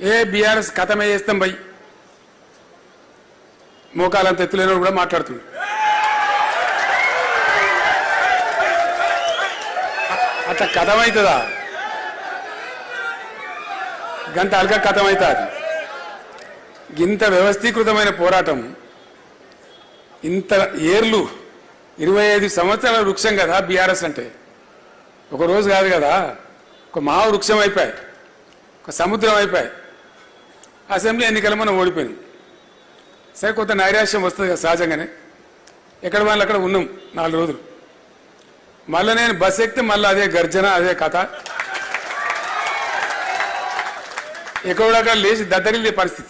ఏ BRS కథమే చేస్తాం by. మోకాలంత ఎత్తులేని కూడా మాట్లాడుతుంది. అట్లా కథమవుతుందా గంట అల్క కథమవుతుంది ఇంత వ్యవస్థీకృతమైన పోరాటం ఇంత ఏర్లు ఇరవై ఐదు సంవత్సరాల వృక్షం కదా బీఆర్ఎస్ అంటే. ఒక రోజు కాదు కదా ఒక మావ వృక్షం అయిపోయాయి ఒక సముద్రం అయిపోయాయి. అసెంబ్లీ ఎన్నికలు మనం ఓడిపోయింది. సరే కొంత నైరాశ్యం వస్తుంది కదా సహజంగానే. ఎక్కడ వాళ్ళు అక్కడ ఉన్నాం నాలుగు రోజులు. మళ్ళీ నేను బస్ ఎక్కితే మళ్ళీ అదే గర్జన అదే కథ. ఎక్కడక్కడ లేచి దద్దరిల్లే పరిస్థితి.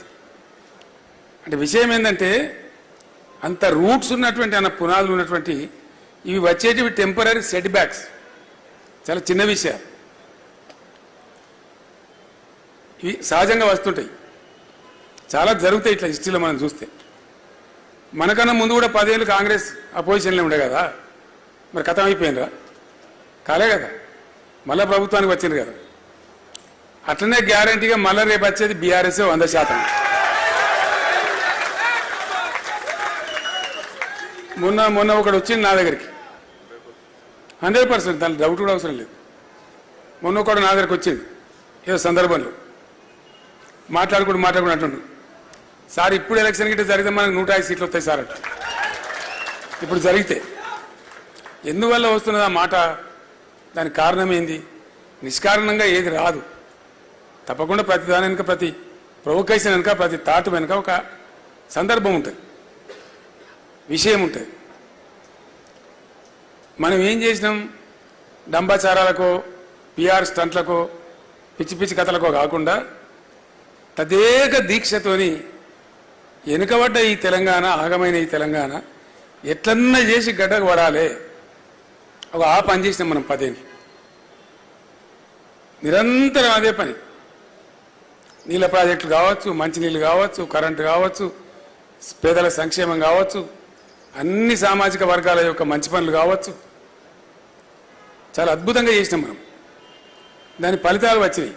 అంటే విషయం ఏంటంటే అంత రూట్స్ ఉన్నటువంటి అన్న పునాదులు ఉన్నటువంటి ఇవి వచ్చేటివి టెంపరీ సెట్ బ్యాక్స్ చాలా చిన్న విషయాలు. ఇవి సహజంగా వస్తుంటాయి. చాలా జరుగుతాయి ఇట్లా హిస్టరీలో మనం చూస్తే. మనకన్నా ముందు కూడా పదేళ్ళు కాంగ్రెస్ అపోజిషన్లో ఉండే కదా. మరి కథం అయిపోయినరా కాలే కదా. మళ్ళా ప్రభుత్వానికి వచ్చింది కదా. అట్లనే గ్యారంటీగా మళ్ళీ రేపు వచ్చేది బీఆర్ఎస్ వంద శాతం. మొన్న మొన్న ఒకడు వచ్చింది నా దగ్గరికి. హండ్రెడ్ పర్సెంట్ దాని డౌట్ కూడా అవసరం లేదు. మొన్న ఒకడు నా దగ్గరికి వచ్చింది ఏదో సందర్భంలో. మాట్లాడుకుంటూ మాట్లాడుకుంటూ అంటున్నాడు సార్ ఇప్పుడు ఎలక్షన్ గిట్ట జరిగితే మనకు నూట ఐదు సీట్లు వస్తాయి సార్ అంట. ఇప్పుడు జరిగితే. ఎందువల్ల వస్తున్నది ఆ మాట? దానికి కారణం ఏంది? నిష్కారణంగా ఏది రాదు. తప్పకుండా ప్రతి దాని వెనుక ప్రతి ప్రొవకేషన్ వెనుక ప్రతి తాటు వెనుక ఒక సందర్భం ఉంటుంది. విషయం ఉంటుంది. మనం ఏం చేసినాం? డంబాచారాలకో పిఆర్ స్టంట్లకో పిచ్చి పిచ్చి కథలకో కాకుండా తదేక దీక్షతోని వెనుకబడ్డ ఈ తెలంగాణ ఆగమైన ఈ తెలంగాణ ఎట్లన్నా చేసి గడ్డకు పడాలి ఒక ఆ పని చేసినాం మనం పదేళ్ళు. నిరంతరం అదే పని. నీళ్ళ ప్రాజెక్టులు కావచ్చు మంచినీళ్ళు కావచ్చు కరెంటు కావచ్చు పేదల సంక్షేమం కావచ్చు అన్ని సామాజిక వర్గాల యొక్క మంచి పనులు కావచ్చు. చాలా అద్భుతంగా చేసినాం మనం. దాని ఫలితాలు వచ్చినాయి.